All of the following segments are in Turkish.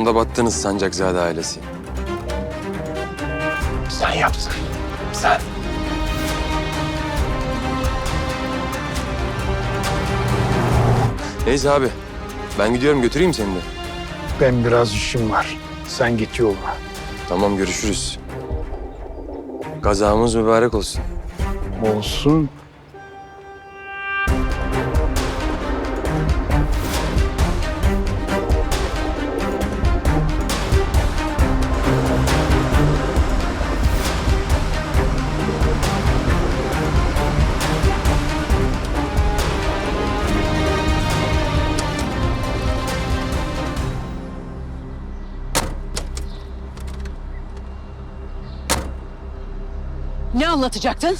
Tam da battınız Sancakzade ailesi. Sen yaptın. Sen. Neyse abi. Ben gidiyorum götüreyim seni de. Ben biraz işim var. Sen git yoluna. Tamam görüşürüz. Kazamız mübarek olsun. Olsun. Ne anlatacaktın?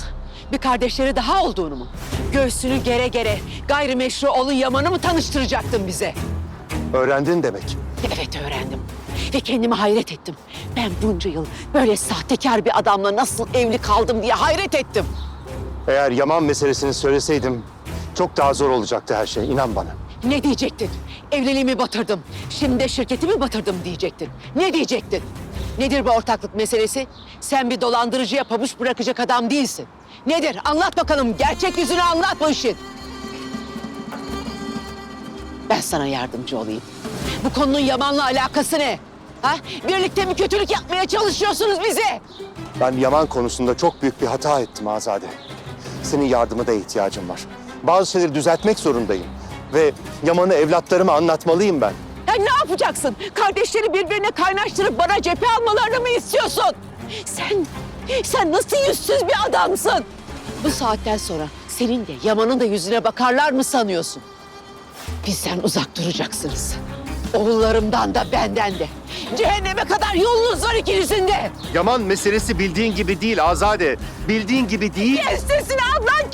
Bir kardeşleri daha olduğunu mu? Göğsünü gere gere gayrimeşru oğlu Yaman'ı mı tanıştıracaktın bize? Öğrendin demek. Evet öğrendim. Ve kendime hayret ettim. Ben bunca yıl böyle sahtekar bir adamla nasıl evli kaldım diye hayret ettim. Eğer Yaman meselesini söyleseydim çok daha zor olacaktı her şey. inan bana. Ne diyecektin? Evliliğimi batırdım. Şimdi de şirketimi batırdım diyecektin. Ne diyecektin? Nedir bu ortaklık meselesi? Sen bir dolandırıcıya pabuç bırakacak adam değilsin. Nedir? Anlat bakalım. Gerçek yüzünü anlat bu işin. Ben sana yardımcı olayım. Bu konunun Yaman'la alakası ne? Ha? Birlikte mi kötülük yapmaya çalışıyorsunuz bize? Ben Yaman konusunda çok büyük bir hata ettim Azade. Senin yardıma da ihtiyacım var. Bazı şeyleri düzeltmek zorundayım. Ve Yaman'ı evlatlarıma anlatmalıyım ben. Yapacaksın? Kardeşleri birbirine kaynaştırıp bana cephe almalarını mı istiyorsun? Sen, sen nasıl yüzsüz bir adamsın? Bu saatten sonra senin de Yaman'ın da yüzüne bakarlar mı sanıyorsun? Bizden uzak duracaksınız. Oğullarımdan da benden de. Cehenneme kadar yolunuz var ikinizin de. Yaman meselesi bildiğin gibi değil Azade. Bildiğin gibi değil. Kes sesini ablan.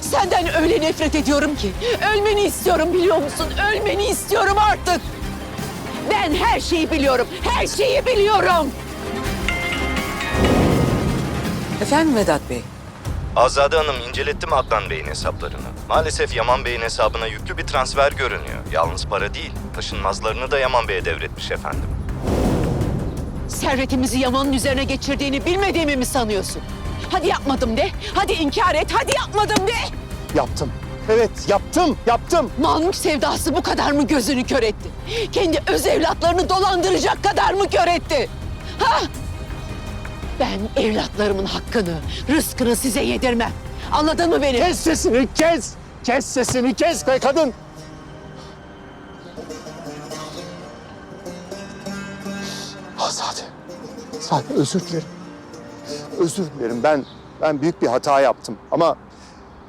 Senden öyle nefret ediyorum ki. Ölmeni istiyorum biliyor musun? Ölmeni istiyorum artık. Ben her şeyi biliyorum. Her şeyi biliyorum. Efendim Vedat Bey? Azade Hanım incelettim Adnan Bey'in hesaplarını. Maalesef Yaman Bey'in hesabına yüklü bir transfer görünüyor. Yalnız para değil, taşınmazlarını da Yaman Bey'e devretmiş efendim. Servetimizi Yaman'ın üzerine geçirdiğini bilmediğimi mi sanıyorsun? Hadi yapmadım de. Hadi inkar et. Hadi yapmadım de. Yaptım. Evet yaptım, yaptım. Mülk sevdası bu kadar mı gözünü kör etti? Kendi öz evlatlarını dolandıracak kadar mı kör etti? Ha? Ben evlatlarımın hakkını, rızkını size yedirmem. Anladın mı beni? Kes sesini, kes. Kes sesini, kes be kadın. Azade. Azade özür dilerim. Özür dilerim. Ben ben büyük bir hata yaptım ama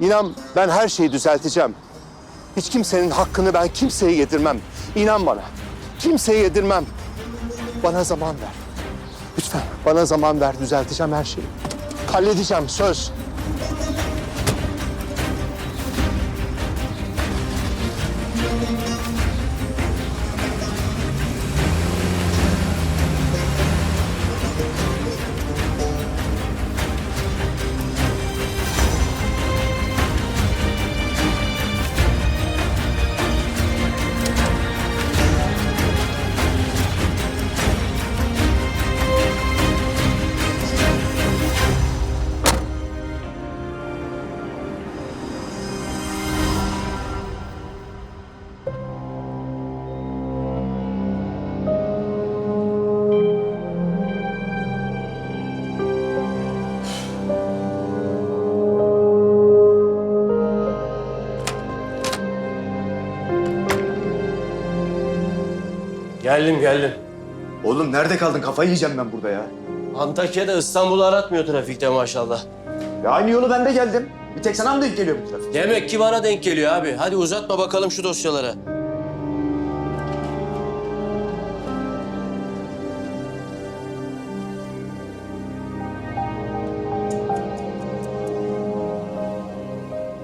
inan ben her şeyi düzelteceğim. Hiç kimsenin hakkını ben kimseye yedirmem. İnan bana. Kimseye yedirmem. Bana zaman ver. Lütfen bana zaman ver. Düzelteceğim her şeyi. Halledeceğim söz. Geldim geldim. Oğlum nerede kaldın? Kafayı yiyeceğim ben burada ya. Antakya'da İstanbul'u aratmıyor trafikte maşallah. Ya aynı yolu ben de geldim. Bir tek sana mı denk geliyor bu trafik? Demek ki bana denk geliyor abi. Hadi uzatma bakalım şu dosyalara.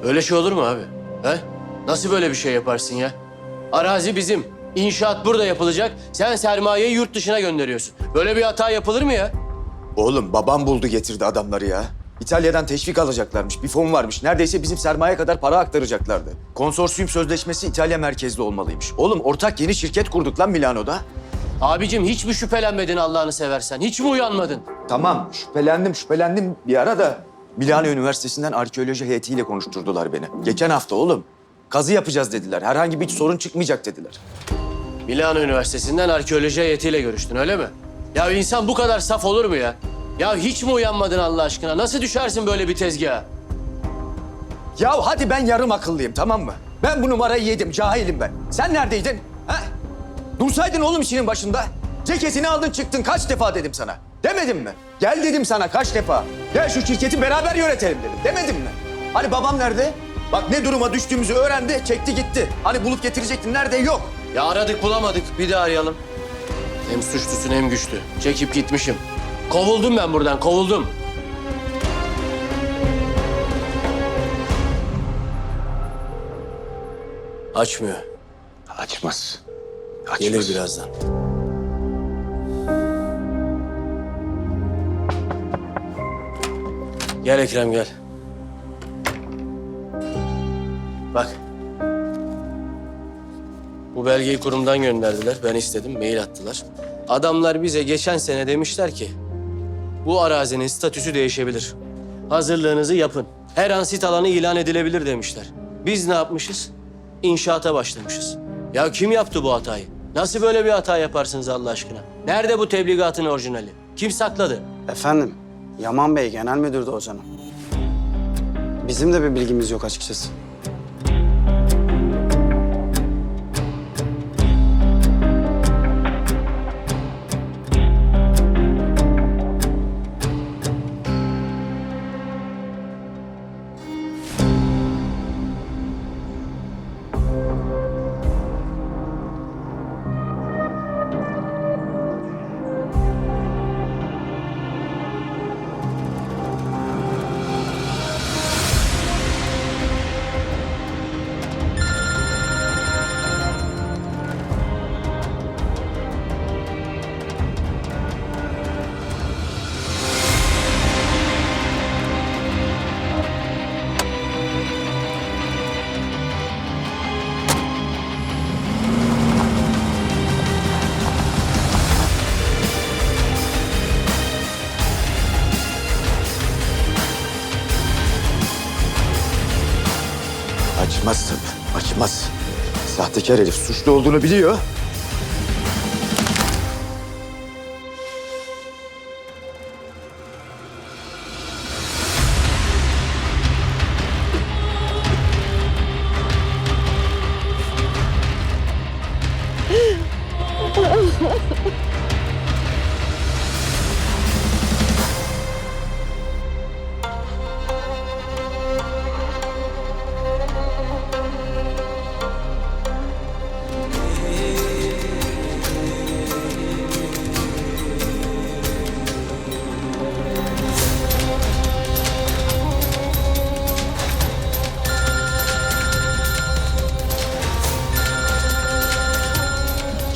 Öyle şey olur mu abi? He? Nasıl böyle bir şey yaparsın ya? Arazi bizim. İnşaat burada yapılacak. Sen sermayeyi yurt dışına gönderiyorsun. Böyle bir hata yapılır mı ya? Oğlum babam buldu getirdi adamları ya. İtalya'dan teşvik alacaklarmış. Bir fon varmış. Neredeyse bizim sermaye kadar para aktaracaklardı. Konsorsiyum sözleşmesi İtalya merkezli olmalıymış. Oğlum ortak yeni şirket kurduk lan Milano'da. Abicim hiç mi şüphelenmedin Allah'ını seversen? Hiç mi uyanmadın? Tamam şüphelendim şüphelendim bir ara da Milano Üniversitesi'nden arkeoloji heyetiyle konuşturdular beni. Geçen hafta oğlum. Kazı yapacağız dediler. Herhangi bir sorun çıkmayacak dediler. Milano Üniversitesi'nden arkeoloji heyetiyle görüştün öyle mi? Ya insan bu kadar saf olur mu ya? Ya hiç mi uyanmadın Allah aşkına? Nasıl düşersin böyle bir tezgaha? Ya hadi ben yarım akıllıyım tamam mı? Ben bu numarayı yedim, cahilim ben. Sen neredeydin? Ha? Dursaydın oğlum işinin başında. Ceketini aldın çıktın kaç defa dedim sana. Demedim mi? Gel dedim sana kaç defa. Gel şu şirketi beraber yönetelim dedim. Demedim mi? Hani babam nerede? Bak ne duruma düştüğümüzü öğrendi, çekti gitti. Hani bulup getirecektin, nerede? Yok. Ya aradık bulamadık. Bir daha arayalım. Hem suçlusun hem güçlü. Çekip gitmişim. Kovuldum ben buradan, kovuldum. Açmıyor. Açmaz. Gelir birazdan. Gel Ekrem gel. Bak. Bu belgeyi kurumdan gönderdiler. Ben istedim, mail attılar. Adamlar bize geçen sene demişler ki... ...bu arazinin statüsü değişebilir. Hazırlığınızı yapın. Her an sit alanı ilan edilebilir demişler. Biz ne yapmışız? İnşaata başlamışız. Ya kim yaptı bu hatayı? Nasıl böyle bir hata yaparsınız Allah aşkına? Nerede bu tebligatın orijinali? Kim sakladı? Efendim, Yaman Bey genel müdürdü o zaman. Bizim de bir bilgimiz yok açıkçası. Açmaz tabii, açmaz. Sahtekar herif suçlu olduğunu biliyor.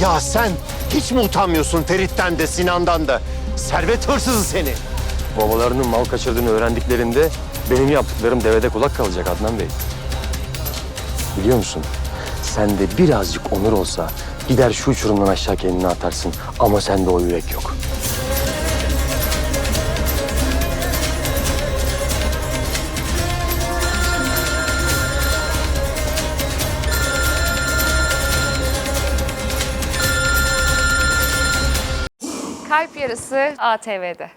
Ya sen hiç mi utanmıyorsun Ferit'ten de Sinan'dan da? Servet hırsızı seni. Babalarının mal kaçırdığını öğrendiklerinde benim yaptıklarım devede kulak kalacak Adnan Bey. Biliyor musun? Sende birazcık onur olsa gider şu uçurumdan aşağı kendini atarsın. Ama sende o yürek yok. Kalp Yarısı ATV'de.